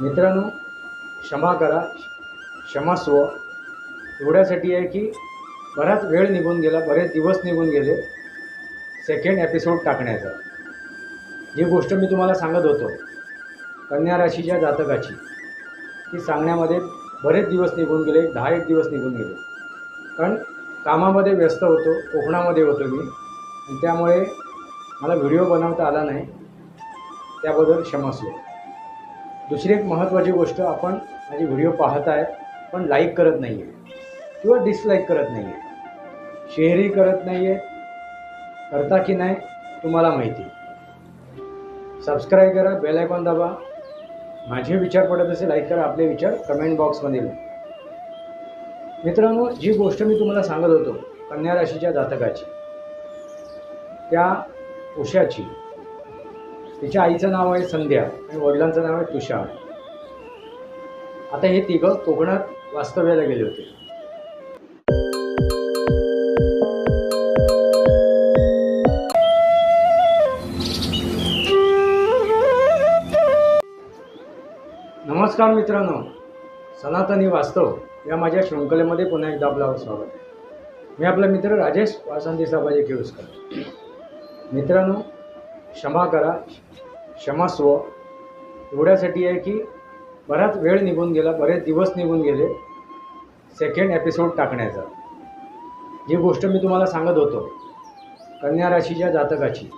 मित्रांनो क्षमा करा क्षमास्व एवढ्यासाठी आहे की बराच वेळ निघून गेला बरेच दिवस निघून गेले सेकंड एपिसोड टाकण्याचा. जी गोष्ट मी तुम्हाला सांगत होतो कन्या राशीच्या जातकाची ती सांगण्यामध्ये बरेच दिवस निघून गेले दहा एक दिवस निघून गेले. कारण कामामध्ये व्यस्त होतो कोकणामध्ये होतो मी आणि त्यामुळे मला व्हिडिओ बनवता आला नाही त्याबद्दल क्षमस्व दुसरी एक महत्त्वाची गोष्ट आपण माझे व्हिडिओ पाहत आहे पण लाईक करत नाही आहे किंवा डिसलाईक करत नाही आहे शेअरही करत नाही आहे करता की नाही तुम्हाला माहिती. सबस्क्राईब करा बेल आयकॉन दाबा. माझे विचार पडत असे लाईक करा. आपले विचार कमेंट बॉक्समध्ये मित्रांनो जी गोष्ट मी तुम्हाला सांगत होतो कन्या राशीच्या जातकाची त्या उशाची तिच्या आईचं नाव आहे संध्या आणि वडिलांचं नाव आहे तुषार. आता हे तिघं कोकणात वास्तव्याला गेले होते. नमस्कार मित्रांनो सनातनी वास्तव या माझ्या शृंखलेमध्ये पुन्हा एकदा आपलं स्वागत आहे. मी आपला मित्र राजेश वासंती साबाजी केळुसकर मित्रांनो क्षमा करा क्षमास्व एवढ्यासाठी आहे की बराच वेळ निघून गेला बरेच दिवस निघून गेले सेकंड एपिसोड टाकण्याचा. जी गोष्ट मी तुम्हाला सांगत होतो कन्या राशीच्या जातकाची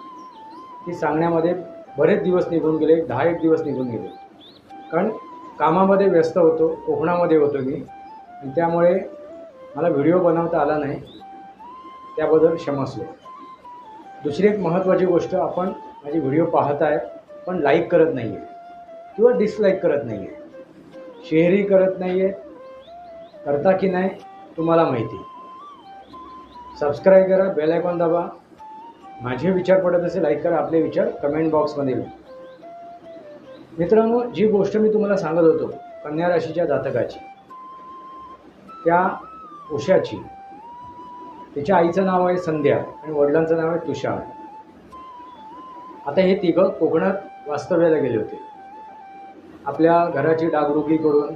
ती सांगण्यामध्ये बरेच दिवस निघून गेले दहा एक दिवस निघून गेले. कारण कामामध्ये व्यस्त होतो कोकणामध्ये होतो मी आणि त्यामुळे मला व्हिडिओ बनवता आला नाही त्याबद्दल क्षमस्व दुसरी एक महत्त्वाची गोष्ट आपण माझी व्हिडिओ पाहत आहे पण लाईक करत नाही आहे किंवा डिसलाईक करत नाही आहे शेअरही करत नाही आहे करता की नाही तुम्हाला माहिती. सबस्क्राईब करा बेल आयकॉन दाबा. माझे विचार पडत असेल लाईक करा. आपले विचार कमेंट बॉक्समध्ये मित्रांनो जी गोष्ट मी तुम्हाला सांगत होतो कन्या राशीच्या जातकाची त्या उषाची तिच्या आईचं नाव आहे संध्या आणि वडिलांचं नाव आहे तुषार. आता हे तिघं कोकणात वास्तव्याला गेले होते. आपल्या घराची डागडुगी करून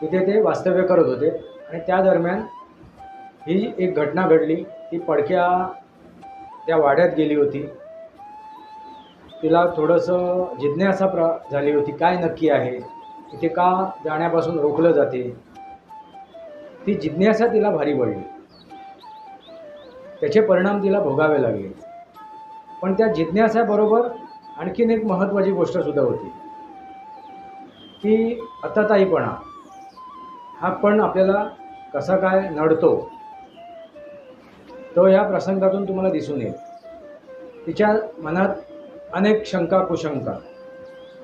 तिथे ते वास्तव्य करत होते आणि त्या दरम्यान ही एक घटना घडली. ती पडक्या त्या वाड्यात गेली होती. तिला थोडंसं जिज्ञासा प्र झाली होती काय नक्की आहे? तिथे का जाण्यापासून रोखलं जाते? ती जिज्ञासा तिला भारी पडली. त्याचे परिणाम तिला भोगावे लागले. पण त्या जिज्ञासाबरोबर आणखीन एक महत्त्वाची गोष्टसुद्धा होती. की अतताईपणा हा पण आपल्याला कसा काय नडतो तो या प्रसंगातून तुम्हाला दिसून येईल. तिच्या मनात अनेक शंका कुशंका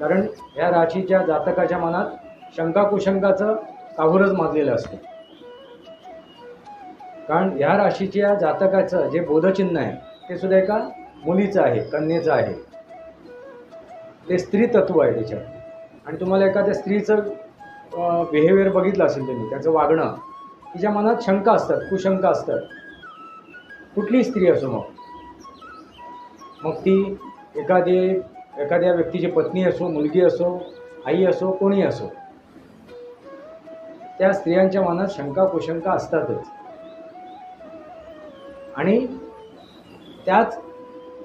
कारण ह्या राशीच्या जातकाच्या मनात शंका कुशंकाचं काहूरच माजलेलं असतं. कारण ह्या राशीच्या जातकाचं जे बोधचिन्ह आहे ते सुद्धा एका मुलीचं आहे कन्येचं आहे. ते स्त्री तत्व आहे त्याच्यात. आणि तुम्हाला एखाद्या स्त्रीचं बिहेवियर बघितलं असेल तुम्ही त्याचं वागणं तिच्या मनात शंका असतात कुशंका असतात. कुठलीही स्त्री असो मग. मग ती एखादी एखाद्या व्यक्तीची पत्नी असो मुलगी असो आई असो कोणी असो त्या स्त्रियांच्या मनात शंका कुशंका असतातच. आणि त्याच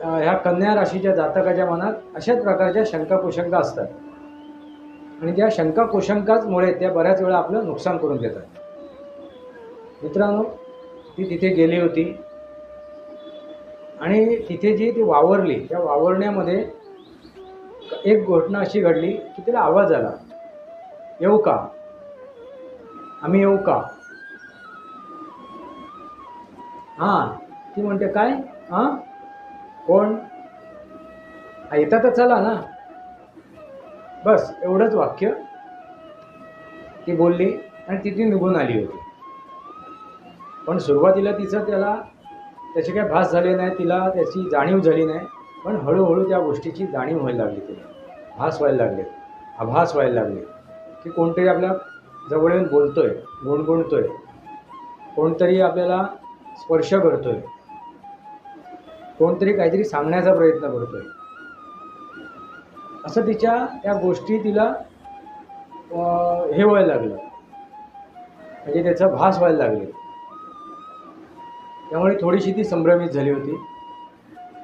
ह्या कन्या राशीच्या जातकाच्या मनात अशाच प्रकारच्या शंका कुशंका असतात. आणि त्या शंका कुशंकाचमुळे त्या बऱ्याच वेळा आपलं नुकसान करून देतात. मित्रांनो ती तिथे गेली होती. आणि तिथे जी ती वावरली त्या वावरण्यामध्ये एक घटना अशी घडली की तिला आवाज आला. येऊ का? आम्ही येऊ का? हां. ती म्हणते काय? हां? कोण? हा येता तर चला ना. बस एवढंच वाक्य ती बोलली आणि तिथे निघून आली होती. पण सुरुवातीला तिचं त्याला त्याचे काही भास झाले नाही तिला त्याची जाणीव झाली नाही पण हळूहळू त्या गोष्टीची जाणीव व्हायला लागली तिला. भास व्हायला लागले. आभास व्हायला लागले. की कोणतरी आपल्या जवळ येऊन बोलतोय गुणगुणतोय. कोणतरी आपल्याला स्पर्श करतोय. कोणतरी काहीतरी सांगण्याचा प्रयत्न करतोय. असं तिच्या त्या गोष्टी तिला हे व्हायला लागलं. म्हणजे त्याचा भास व्हायला लागले. त्यामुळे थोडीशी ती संभ्रमित झाली होती.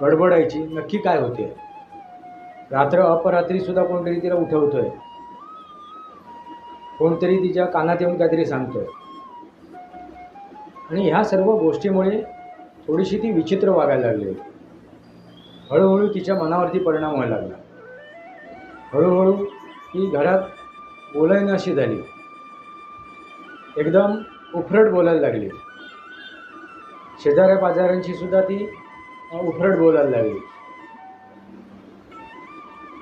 गडबडायची नक्की काय होते? रात्र अपरात्री सुद्धा कोणतरी तिला उठवतोय. कोणतरी तिच्या कानात येऊन काहीतरी सांगतोय. आणि ह्या सर्व गोष्टीमुळे थोडीशी ती विचित्र वागायला लागली होती. हळूहळू तिच्या मनावरती परिणाम व्हायला लागला. हळूहळू ती घरात बोलायनाशी झाली. एकदम उफरट बोलायला लागली. शेजाऱ्या पाजाऱ्यांशी सुद्धा ती उफरट बोलायला लागली.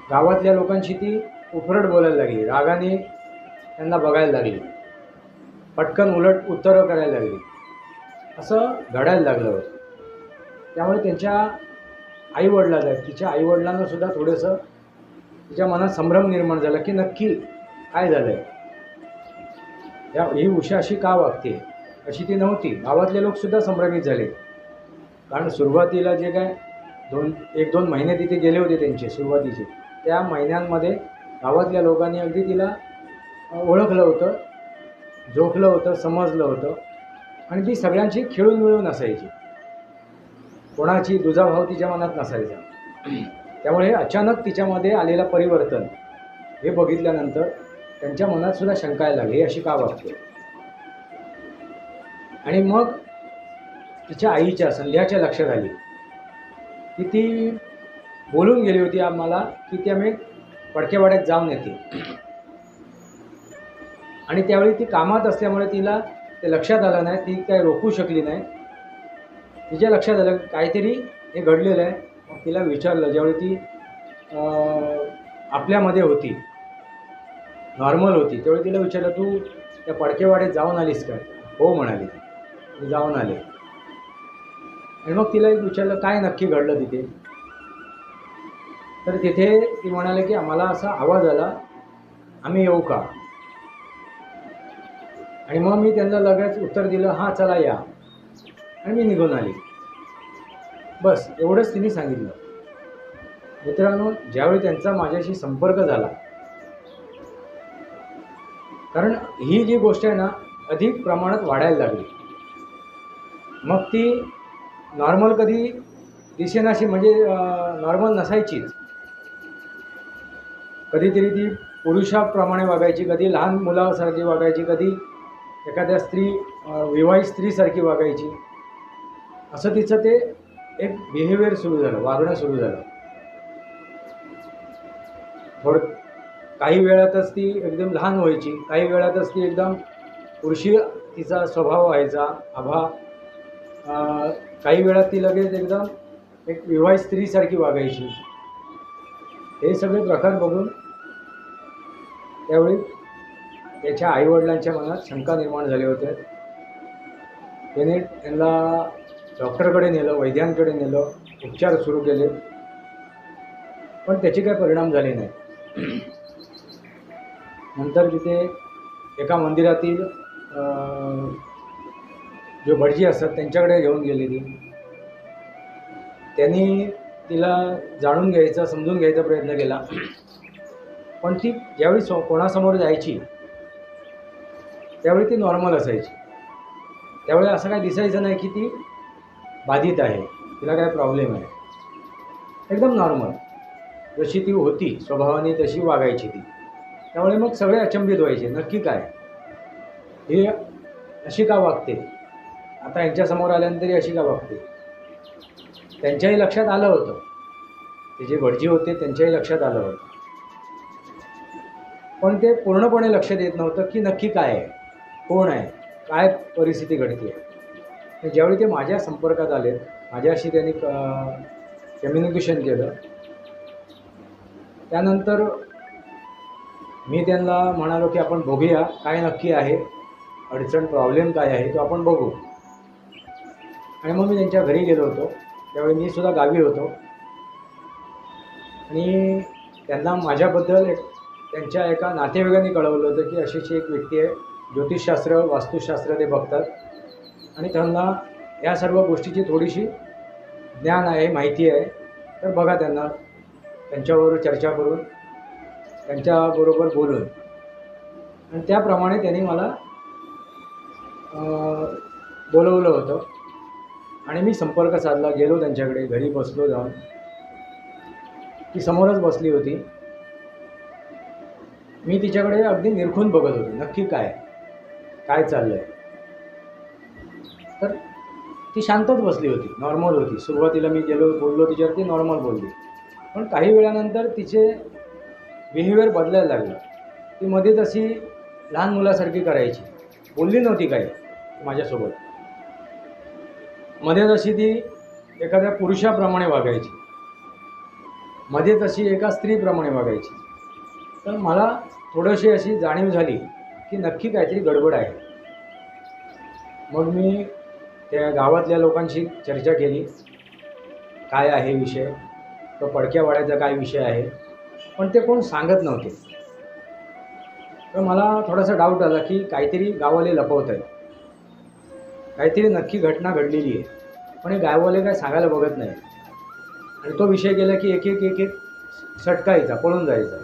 गावातल्या लोकांशी ती उफरट बोलायला लागली. रागाने त्यांना बघायला लागली. पटकन उलट उत्तरं करायला लागली. असं घडायला लागलं होतं. त्यामुळे त्यांच्या आईवडिलाला तिच्या आईवडिलांनासुद्धा थोडंसं तिच्या मनात संभ्रम निर्माण झाला की नक्की काय झालं आहे या ही उषा अशी का वागते? अशी ती नव्हती. गावातले लोकसुद्धा संभ्रमित झाले. कारण सुरुवातीला जे काय दोन एक दोन महिने तिथे गेले होते त्यांचे सुरुवातीचे. त्या महिन्यांमध्ये गावातल्या लोकांनी अगदी तिला ओळखलं होतं जोखलं होतं समजलं होतं. आणि ती सगळ्यांशी खेळून मिळून असायची. कोणाची दुजाभाव तिच्या मनात नसायचा. त्यामुळे अचानक तिच्यामध्ये आलेलं परिवर्तन हे बघितल्यानंतर त्यांच्या मनात सुद्धा शंका यायला लागली अशी का वागते आणि मग तिच्या आईच्या संध्याच्या लक्षात आली की ती बोलून गेली होती आम्हाला की ती आम्ही पडकेवाड्यात जाऊन येते. आणि त्यावेळी ती कामात असल्यामुळे तिला ते लक्षात आलं नाही ती काय रोखू शकली नाही. तिच्या लक्षात आलं काहीतरी हे घडलेलं आहे. मग तिला विचारलं ज्यावेळी ती आपल्यामध्ये होती नॉर्मल होती त्यावेळी तिला विचारलं तू त्या पडकेवाडीत जाऊन आलीस का? हो म्हणाली ती. जाऊन आले. आणि मग तिला एक विचारलं काय नक्की घडलं तिथे? तर तिथे ती म्हणाले की आम्हाला असा आवाज आला आम्ही येऊ का? आणि मग मी त्यांना लगेच उत्तर दिलं हां चला या. आणि मी निघून आली. बस एवढंच तिने सांगितलं. मित्रांनो ज्यावेळी त्यांचा माझ्याशी संपर्क झाला कारण ही जी गोष्ट आहे ना अधिक प्रमाणात वाढायला लागली. मग ती नॉर्मल कधी दिसेनाशी म्हणजे नॉर्मल नसायचीच. कधीतरी ती पुरुषाप्रमाणे वागायची कधी लहान मुलासारखी वागायची कधी एखाद्या स्त्री विवाहित स्त्रीसारखी वागायची. असं तिचं ते एक बिहेवियर सुरू झालं वागणं सुरू झालं. थोडं काही वेळातच ती एकदम लहान व्हायची काही वेळातच ती एकदम पुरुषी तिचा स्वभाव व्हायचा आभा काही वेळात ती लगेच एकदम एक विवाहित स्त्रीसारखी वागायची. हे सगळे प्रकार बघून त्यावेळी त्याच्या आईवडिलांच्या मनात शंका निर्माण झाल्या होत्या. त्याने त्यांना डॉक्टरकडे नेलं वैद्यांकडे नेलं उपचार सुरू केले. पण त्याचे काही परिणाम झाले नाही नंतर तिथे एका मंदिरातील जे भटजी असतात त्यांच्याकडे घेऊन गेलेली त्यांनी तिला जाणून घ्यायचा समजून घ्यायचा प्रयत्न केला. पण ती ज्यावेळी सो कोणासमोर जायची त्यावेळी ती नॉर्मल असायची. त्यावेळी असं काय दिसायचं नाही की ती बाधित आहे. तिला काय प्रॉब्लेम आहे? एकदम नॉर्मल जशी ती होती स्वभावाने तशी वागायची ती. त्यामुळे मग सगळे अचंबित व्हायचे. नक्की काय? हे अशी का वागते? आता यांच्यासमोर आल्यानंतरही अशी का वागते? त्यांच्याही लक्षात आलं होतं. ते जे भटजी होते त्यांच्याही लक्षात आलं होतं. पण ते पूर्णपणे लक्ष देत नव्हतं की नक्की काय आहे? कोण आहे? काय परिस्थिती घडते ज्यावेळी ते माझ्या संपर्कात आले माझ्याशी त्यांनी कम्युनिकेशन केलं त्यानंतर मी त्यांना म्हणालो की आपण बघूया काय नक्की आहे अडचण प्रॉब्लेम काय आहे तो आपण बघू. आणि मग मी त्यांच्या घरी गेलो होतो. त्यावेळी मी सुद्धा गावी होतो. आणि त्यांना माझ्याबद्दल एक त्यांच्या एका नातेवाईकांनी कळवलं होतं की अशीची एक व्यक्ती आहे ज्योतिषशास्त्र वास्तुशास्त्र ते बघतात. आणि त्यांना या सर्व गोष्टीची थोडीशी ज्ञान आहे माहिती आहे. तर बघा त्यांना त्यांच्याबरोबर चर्चा करून त्यांच्याबरोबर बोलून. आणि त्याप्रमाणे त्यांनी मला बोलवलं होतं. आणि मी संपर्क साधला गेलो त्यांच्याकडे घरी बसलो जाऊन. ती समोरच बसली होती. मी तिच्याकडे अगदी निरखून बघत होतो नक्की काय काय चाललं आहे ती शांतच बसली होती नॉर्मल होती. सुरुवातीला मी गेलो बोललो तिच्यावरती नॉर्मल बोलली. पण काही वेळानंतर तिचे बिहेवियर बदलायला लागलं. ती मध्येच अशी लहान मुलासारखी करायची. बोलली नव्हती काही माझ्यासोबत. मध्येच अशी ती एखाद्या पुरुषाप्रमाणे वागायची. मध्येच अशी एका स्त्रीप्रमाणे वागायची. तर मला थोडीशी अशी जाणीव झाली की नक्की काहीतरी गडबड आहे. मग मी त्या गावातल्या लोकांशी चर्चा केली. काय आहे विषय? तो पडक्या वाड्याचा काय विषय आहे? पण ते कोण सांगत नव्हते. तर मला थोडासा डाऊट आला की काहीतरी गाववाले लपवत आहे काहीतरी नक्की घटना घडलेली आहे. पण हे गाववाले काय सांगायला बघत नाही आणि तो विषय गेला की एक एक एक एक सटकायचा पळून जायचा.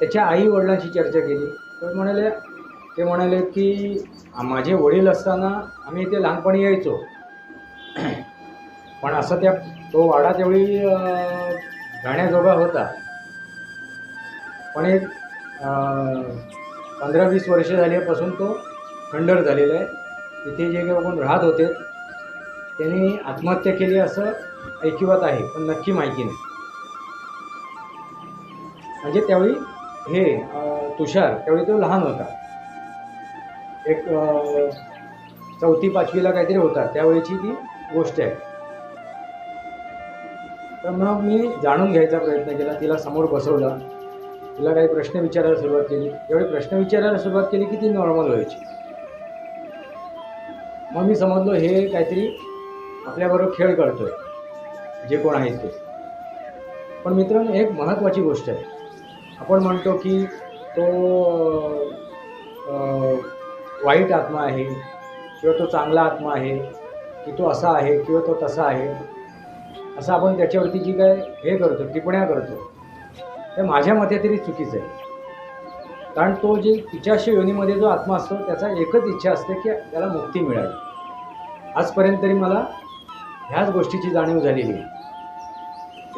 त्याच्या आई वडिलांशी चर्चा केली. तर म्हणाले ते म्हणाले की माझे वडील असताना आम्ही इथे लहानपणी यायचो. पण असं त्या तो वाडा त्यावेळी जाण्याजोगा होता. पण एक पंधरा वीस वर्ष झाल्यापासून तो खंडर झालेला आहे. तिथे जे काही कोण राहत होते त्यांनी आत्महत्या केली असं ऐकिवात आहे पण नक्की माहिती नाही. म्हणजे त्यावेळी हे तुषार त्यावेळी तो लहान होता. एक चौथी पाचवीला काहीतरी होता त्यावेळीची ती गोष्ट आहे. तर मग मी जाणून घ्यायचा प्रयत्न केला. तिला समोर बसवला. तिला काही प्रश्न विचारायला सुरुवात केली. त्यावेळी प्रश्न विचारायला सुरुवात केली की ती नॉर्मल व्हायची. मग मी समजलो हे काहीतरी आपल्याबरोबर खेळ करतोय. जे कोण आहेत ते. पण मित्रांनो एक महत्त्वाची गोष्ट आहे. आपण म्हणतो की तो वाईट आत्मा आहे किंवा तो चांगला आत्मा आहे की तो असा आहे किंवा तो तसा आहे असं आपण त्याच्यावरती जी काय हे करतो टिप्पण्या करतो ते माझ्या मते तरी चुकीचं आहे. कारण तो जे तिच्याशी योनीमध्ये जो आत्मा असतो त्याचा एकच इच्छा असते की त्याला मुक्ती मिळावी. आजपर्यंत तरी मला ह्याच गोष्टीची जाणीव झालेली आहे.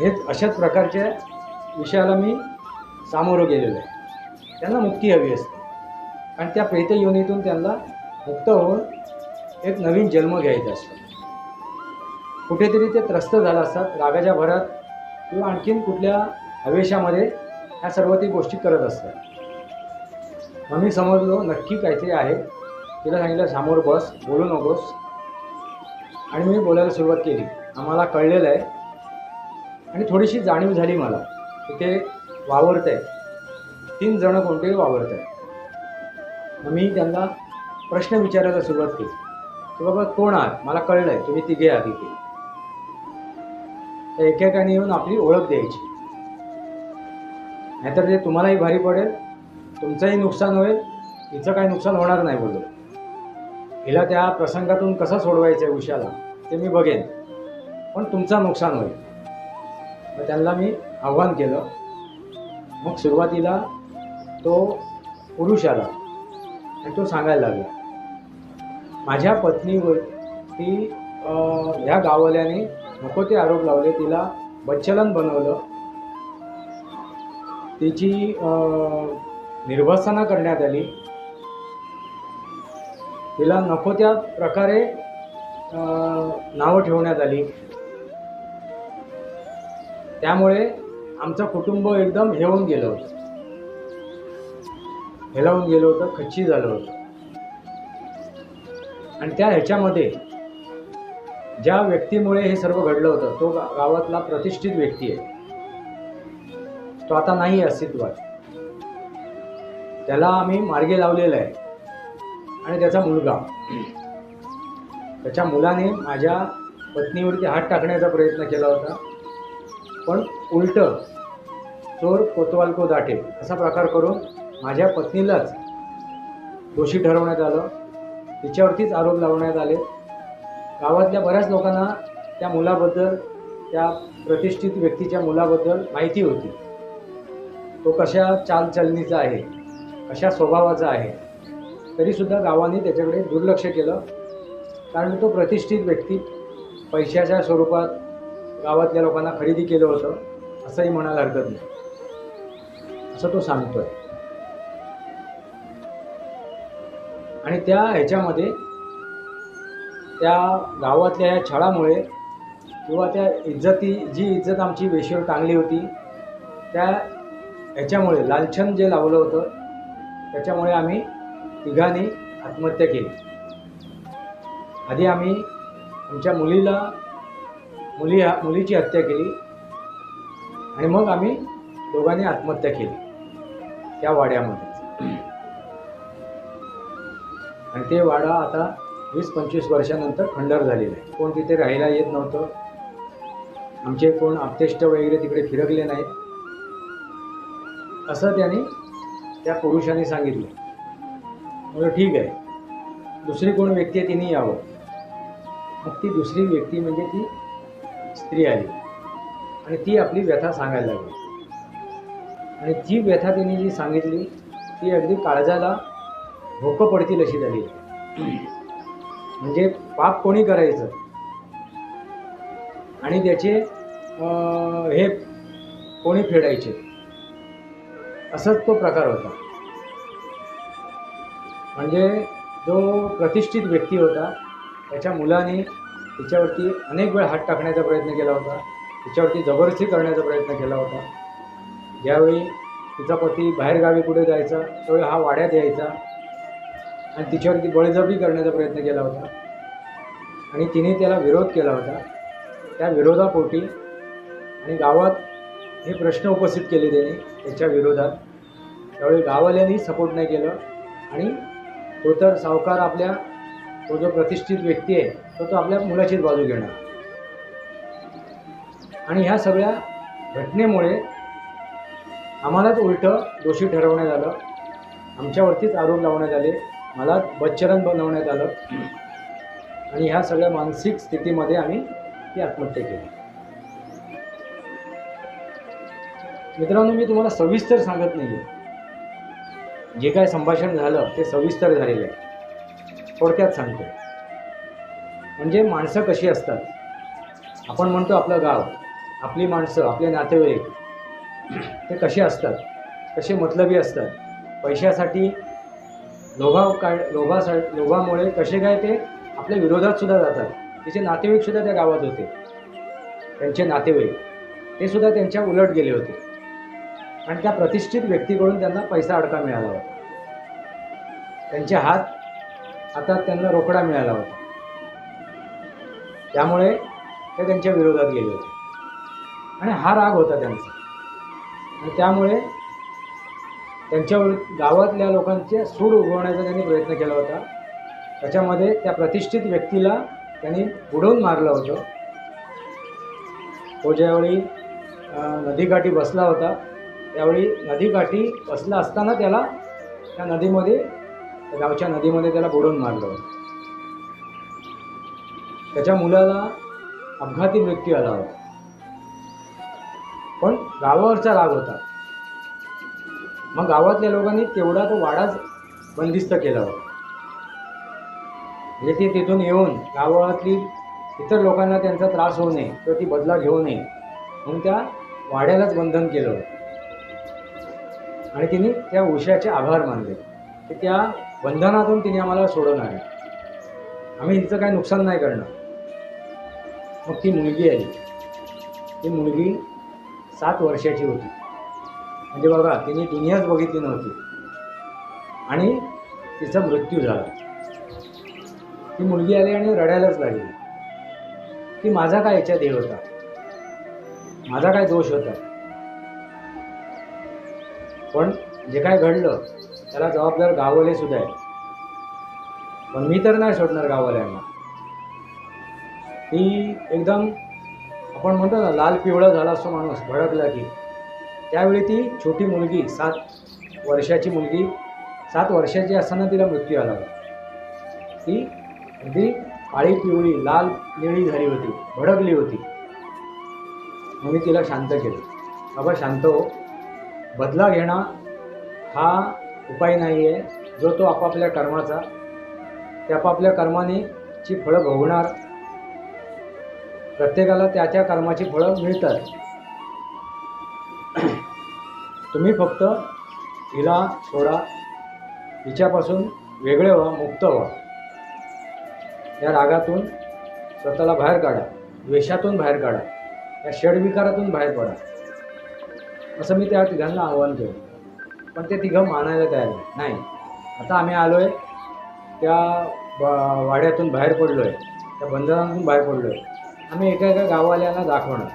हेच अशाच प्रकारच्या विषयाला मी सामोरं गेलेलो आहे. त्यांना मुक्ती हवी असते. आणि त्या प्रेत योनीतून त्यांना मुक्त होऊन एक नवीन जन्म घ्यायचा असतो. कुठेतरी ते त्रस्त झालं असतात. रागाच्या भरात किंवा आणखीन कुठल्या हवेशामध्ये ह्या सर्व ती गोष्टी करत असतात. मग मी समजलो नक्की काहीतरी आहे. तिला सांगितलं समोर बस बोलू नकोस. आणि मी बोलायला सुरुवात केली. आम्हाला कळलेलं आहे. आणि थोडीशी जाणीव झाली मला. की ते वावरत आहे तीन जणं कोणतेही वावरत आहे मी त्यांना प्रश्न विचारायला सुरुवात केली. की बाबा कोण आहात? मला कळलं आहे तुम्ही तिघे आहात इथे. तर एकेकाने येऊन आपली ओळख द्यायची. नाहीतर ते तुम्हालाही भारी पडेल तुमचंही नुकसान होईल हिचं काही नुकसान होणार नाही बोललो. हिला त्या प्रसंगातून कसं सोडवायचं आहे उशाला ते मी बघेन. पण तुमचं नुकसान होईल. मग त्यांना मी आव्हान केलं. मग सुरुवातीला तो पुरुष आला. आणि तो सांगायला लागला. माझ्या पत्नीवर ती ह्या गाववाल्याने नको ते आरोप लावले तिला बच्चलन बनवलं. तिची अं, निर्भसना करण्यात आली. तिला नको त्या प्रकारे नावं ठेवण्यात आली. त्यामुळे आमचं कुटुंब एकदम हेवून गेलं होतं. हेलावून गेलं होतं खच्ची झालं होतं. आणि त्या ह्याच्यामध्ये ज्या व्यक्तीमुळे हे सर्व घडलं होतं तो गावातला प्रतिष्ठित व्यक्ती आहे. तो आता नाही आहे अस्तित्वात. त्याला आम्ही मार्गे लावलेला आहे. आणि त्याचा मुलगा. त्याच्या मुलाने माझ्या पत्नीवरती हात टाकण्याचा प्रयत्न केला होता. पण उलट चोर कोतवाल को दाटे असा प्रकार करून माझ्या पत्नीलाच दोषी ठरवण्यात आलं. तिच्यावरतीच आरोप लावण्यात आले. गावातल्या बऱ्याच लोकांना त्या मुलाबद्दल त्या प्रतिष्ठित व्यक्तीच्या मुलाबद्दल माहिती होती. तो कशा चालचलनीचा आहे कशा स्वभावाचा आहे तरीसुद्धा गावाने त्याच्याकडे दुर्लक्ष केलं. कारण तो प्रतिष्ठित व्यक्ती पैशाच्या स्वरूपात गावातल्या लोकांना खरेदी केलं होतं असंही म्हणायला हरकत नाही. असं तो सांगतो आहे आणि त्या ह्याच्यामध्ये त्या गावातल्या या छळामुळे किंवा त्या इज्जती जी इज्जत आमची वेशीवर टांगली होती त्या ह्याच्यामुळे लालछन जे लावलं होतं त्याच्यामुळे आम्ही तिघांनी आत्महत्या केली. आधी आम्ही आमच्या मुलीला मुली मुलीची हत्या केली आणि मग आम्ही दोघांनी आत्महत्या केली त्या वाड्यामध्ये. आणि ते वाडा आता वीस पंचवीस वर्षानंतर खंडर झालेलं आहे. कोण तिथे राहायला येत नव्हतं. आमचे कोण आपतेष्ट वगैरे तिकडे फिरकले नाहीत. असं त्यांनी त्या पुरुषांनी सांगितलं. म्हणजे ठीक आहे. दुसरी कोण व्यक्ती आहे तिने यावं. मग ती दुसरी व्यक्ती म्हणजे ती स्त्री आली. आणि ती आपली व्यथा सांगायला लागली. आणि जी व्यथा तिने जी सांगितली ती अगदी काळजाला भोकं पडतील अशी झाली म्हणजे पाप कोणी करायचं? आणि त्याचे हे कोणी फेडायचे? असाच तो प्रकार होता. म्हणजे जो प्रतिष्ठित व्यक्ती होता त्याच्या मुलाने तिच्यावरती अनेक वेळ हात टाकण्याचा प्रयत्न केला होता. तिच्यावरती जबरदस्ती करण्याचा प्रयत्न केला होता. ज्यावेळी तिचा पती बाहेरगावी कुठे जायचा त्यावेळी हा वाड्यात यायचा. आणि तिच्यावरती बळजबरी करण्याचा प्रयत्न केला होता. आणि तिने त्याला विरोध केला होता. त्या विरोधापोटी आणि गावात हे प्रश्न उपस्थित केले त्याने त्याच्या विरोधात. त्यावेळी गाववाल्यांनी सपोर्ट नाही केलं आणि तो तर सावकार आपल्या तो जो प्रतिष्ठित व्यक्ती आहे तो तो आपल्या मुलाचीच बाजू घेणार. आणि ह्या सगळ्या घटनेमुळे आम्हालाच उलटं दोषी ठरवण्यात आलं. आमच्यावरतीच आरोप लावण्यात आले. मला बच्चरण बनवण्यात आलं. आणि ह्या सगळ्या मानसिक स्थितीमध्ये आम्ही ती आत्महत्या केली. मित्रांनो मी तुम्हाला सविस्तर सांगत नाही आहे जे काय संभाषण झालं ते सविस्तर झालेलं आहे. थोडक्यात सांगतो. म्हणजे माणसं कशी असतात? आपण म्हणतो आपलं गाव आपली माणसं आपले नातेवाईक ते कसे असतात? कसे मतलबी असतात? पैशासाठी लोभा का लोभासा लोभामुळे कसे काय ते आपल्या विरोधात सुद्धा जातात. तिचे नातेवाईक सुद्धा त्या गावात होते. त्यांचे नातेवाईक. ते सुद्धा त्यांच्या उलट गेले होते. आणि त्या प्रतिष्ठित व्यक्तीकडून त्यांना पैसा अडका मिळाला होता. त्यांचे हात हातात त्यांना रोकडा मिळाला होता. त्यामुळे ते त्यांच्या विरोधात गेले होते. आणि हा राग होता त्यांचा. आणि त्यामुळे त्यांच्यावर गावातल्या लोकांचे सूड उगवण्याचा त्यांनी प्रयत्न केला होता. त्याच्यामध्ये त्या प्रतिष्ठित व्यक्तीला त्यांनी बुडवून मारलं होतं. तो ज्यावेळी नदीकाठी बसला होता त्यावेळी नदीकाठी बसला असताना त्याला त्या नदीमध्ये त्या गावच्या नदीमध्ये त्याला बुडवून मारलं होतं. त्याच्या मुलाला अपघाती मृत्यू आला होता. पण गावावरचा राग होता. मग गावातल्या लोकांनी तेवढा तो वाडाच बंदिस्त केला होता. म्हणजे ते तिथून येऊन गावातली इतर लोकांना त्यांचा त्रास होऊ नये किंवा ती बदला घेऊ नये म्हणून त्या वाड्यालाच बंधन केलं होतं. आणि तिने त्या उशाचे आभार मानले. की त्या बंधनातून तिने आम्हाला सोडवणार आहे आम्ही तिचं काही नुकसान नाही करणार. मग ती मुलगी आली. ती मुलगी सात वर्षाची होती. म्हणजे बघा तिने दुनियाच बघितली नव्हती. आणि तिचा मृत्यू झाला. ती मुलगी आली आणि रडायलाच लागली. की माझा काय याच्यात हे होता? माझा काय दोष होता? पण जे काय घडलं त्याला जबाबदार गाववाले सुद्धा आहे पण मी तर नाही सोडणार गाववाल्यांना. ती एकदम आपण म्हणतो ना लाल पिवळा झाला असतो माणूस भडकला की. त्यावेळी ती छोटी मुलगी सात वर्षाची मुलगी सात वर्षाची असताना तिला मृत्यू आला होता. ती अगदी काळी पिवळी लाल निळी झाली होती भडकली होती. मग मी तिला शांत केलं. बाबा शांत हो. बदला घेणं हा उपाय नाही आहे जो तो आपापल्या कर्माचा ते आपापल्या कर्माने ची फळं भोगणार. प्रत्येकाला त्या त्या कर्माची फळं मिळतात. तुम्ही फक्त हिला सोडा हिच्यापासून वेगळे व्हा मुक्त व्हा. या रागातून स्वतःला बाहेर काढा द्वेषातून बाहेर काढा या षडविकारातून बाहेर पडा. असं मी त्या तिघांना आव्हान केलं. पण ते तिघं मानायला तयार नाही. आता आम्ही आलो आहे त्या वाड्यातून बाहेर पडलो आहे त्या बंधनातून बाहेर पडलो आहे आम्ही एका एका गाववाल्यांना दाखवणार.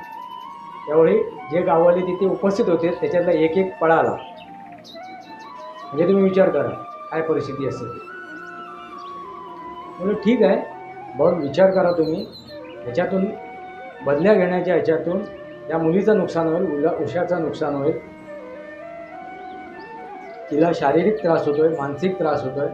त्यावेळी जे गाववाले तिथे उपस्थित होते त्याच्यातला एक एक पळाला म्हणजे तुम्ही विचार करा काय परिस्थिती असेल. म्हणलं ठीक आहे. बघ विचार करा तुम्ही. ह्याच्यातून बदल्या घेण्याच्या ह्याच्यातून त्या मुलीचं नुकसान होईल उला उशाचं नुकसान होईल. तिला शारीरिक त्रास होतोय मानसिक त्रास होतोय.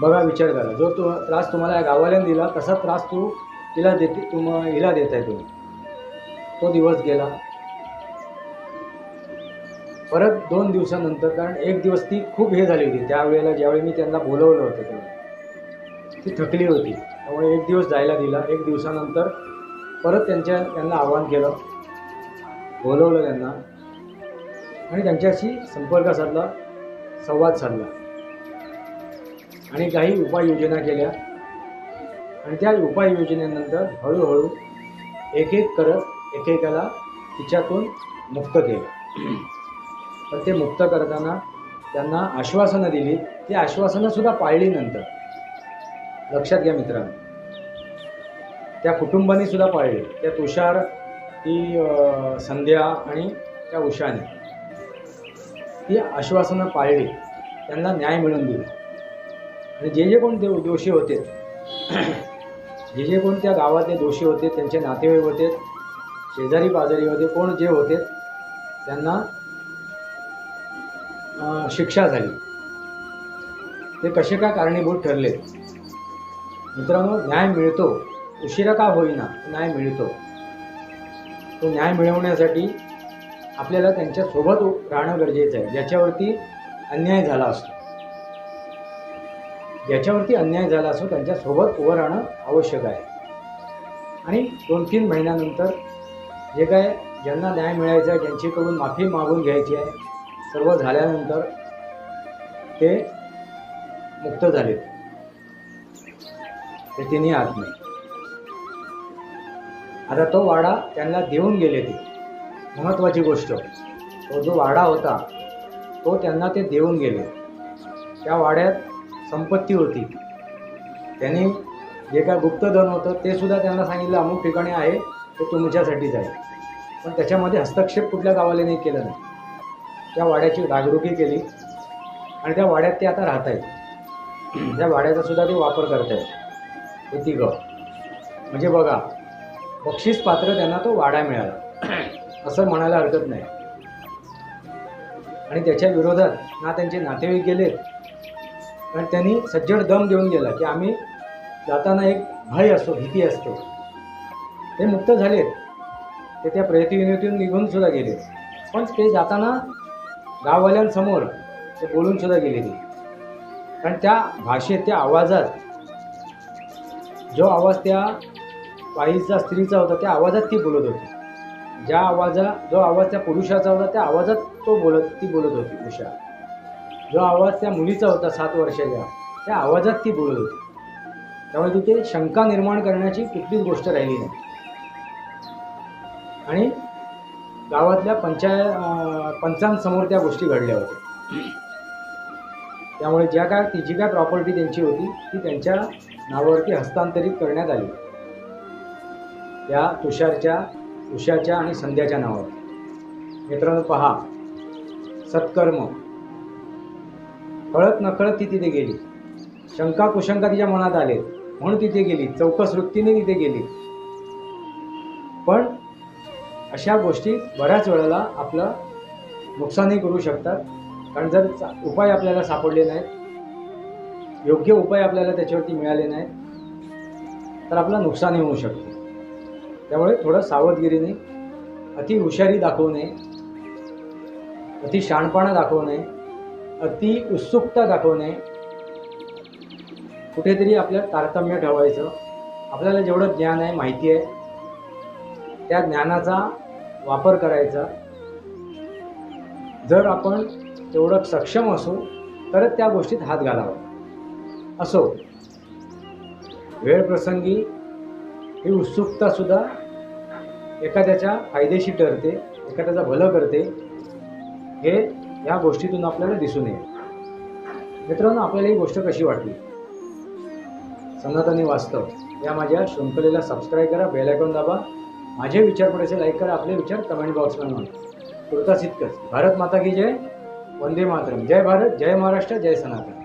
बघा विचार करा. जो तो त्रास तुम्हाला या गावाल्यानं दिला तसा त्रास तू तिला देते तुम हिला देत आहे तुम्ही. तो दिवस गेला. परत दोन दिवसानंतर कारण एक दिवस ती खूप हे झाली होती. त्यावेळेला ज्यावेळी मी त्यांना बोलवलं होतं तेव्हा ती थकली होती. त्यामुळे एक दिवस जायला दिला. एक दिवसानंतर परत त्यांच्या त्यांना आवाहन केलं बोलवलं त्यांना. आणि त्यांच्याशी संपर्क साधला संवाद साधला. आणि काही उपाययोजना केल्या. आणि त्या उपाययोजनेनंतर हळूहळू एक एक करत एकेकाला तिच्यातून मुक्त केलं. पण ते मुक्त करताना त्यांना आश्वासनं दिली. ती आश्वासनंसुद्धा पाळली नंतर. लक्षात घ्या मित्रांनो. त्या कुटुंबाने सुद्धा पाळली. त्या तुषार ती संध्या आणि त्या उषाने. ती आश्वासनं पाळली. त्यांना न्याय मिळवून दिला. आणि जे जे कोण देव दोषी होते जे जे कोण त्या गावातले दोषी होते त्यांचे नातेवाईक होते शेजारी पाजारी होते कोण जे होते त्यांना शिक्षा झाली. ते कसे काय कारणीभूत ठरले? मित्रांनो न्याय मिळतो. उशिरा का होईना न्याय मिळतो. तो न्याय मिळवण्यासाठी आपल्याला त्यांच्यासोबत राहणं गरजेचं आहे. ज्याच्यावरती अन्याय झाला असतो. ज्याच्यावरती अन्याय झाला असतो त्यांच्यासोबत उभं राहणं आवश्यक आहे. आणि दोन तीन महिन्यानंतर जे काय ज्यांना न्याय मिळायचा आहे ज्यांच्याकडून माफी मागून घ्यायची आहे सर्व झाल्यानंतर ते मुक्त झाले. ते तिन्ही आत्मे. आता तो वाडा त्यांना देऊन गेले ते. महत्त्वाची गोष्ट तो जो वाडा होता तो त्यांना ते देऊन गेले. त्या वाड्यात संपत्ती होती. त्यांनी जे काय गुप्तधन होतं ते सुद्धा त्यांना सांगितलं अमुक ठिकाणी आहे ते तुमच्यासाठीच आहे पण त्याच्यामध्ये हस्तक्षेप कुठल्या गावाला नाही केलं नाही. त्या वाड्याची डागडुकी केली. आणि त्या वाड्यात ते आता राहत आहेत त्या वाड्याचा सुद्धा ते वापर करत आहेत ते तिघं. म्हणजे बघा बक्षीस पात्र त्यांना तो वाडा मिळाला. असं म्हणायला हरकत नाही. आणि त्याच्या विरोधात ना त्यांचे नातेवाईक गेले कारण त्यांनी सज्जड दम देऊन गेला की आम्ही जाताना एक भय असतो भीती असतो. ते मुक्त झालेत ते त्या प्रयत्नतून निघून सुद्धा गेले. पण ते जाताना गाववाल्यांसमोर ते बोलून सुद्धा गेले कारण त्या भाषेत त्या आवाजात जो आवाज त्या बाईचा स्त्रीचा होता त्या आवाजात ती बोलत होती. ज्या आवाजा जो आवाज त्या पुरुषाचा होता त्या आवाजात तो बोलत ती बोलत होती उषा. जो आवाज त्या मुलीचा होता सात वर्षाच्या त्या आवाजात ती बोलत होती. त्यामुळे तिथे शंका निर्माण करण्याची कुठलीच गोष्ट राहिली नाही. आणि गावातल्या पंचाय पंचांसमोर त्या गोष्टी घडल्या होत्या. त्यामुळे ज्या काय ती जी काय प्रॉपर्टी त्यांची होती ती त्यांच्या नावावरती हस्तांतरित करण्यात आली. त्या तुषारच्या उषाच्या आणि संध्याच्या नावावर. मित्रांनो पहा. सत्कर्म. कळत नकळत ती तिथे गेली. शंका कुशंका तिच्या मनात आले. म्हणून तिथे गेली. चौकस वृत्तीने तिथे गेली. पण अशा गोष्टी बऱ्याच वेळेला आपलं नुकसानही करू शकतात. कारण जर चा- उपाय आपल्याला सापडले नाहीत योग्य उपाय आपल्याला त्याच्यावरती मिळाले नाहीत तर आपलं नुकसानही होऊ शकते. त्यामुळे थोडं सावधगिरीने अति हुशारी दाखवू नये अति शहाणपणा दाखवणे अति उत्सुकता दाखवणे कुठेतरी आपल्याला तारतम्य ठेवायचं. आपल्याला जेवढं ज्ञान आहे माहिती आहे त्या ज्ञानाचा वापर करायचा. जर आपण तेवढं सक्षम असू तरच त्या गोष्टीत हात घालावा. असो वेळप्रसंगी ही उत्सुकतासुद्धा एखाद्याच्या फायदेशी ठरते एखाद्याचं भलं करते हे या गोष्टीतून आपल्याला दिसून येईल. मित्रांनो आपल्याला ही गोष्ट कशी वाटली? सनातनी वास्तव या माझ्या शृंखलेला सबस्क्राईब करा बेल आयकॉन दाबा. माझे विचार पुढेचे लाईक करा आपले विचार कमेंट बॉक्समध्ये म्हणा तुर्तास इतकंच. भारत माता की जय. वंदे मातरम. जय भारत जय महाराष्ट्र जय सनातन.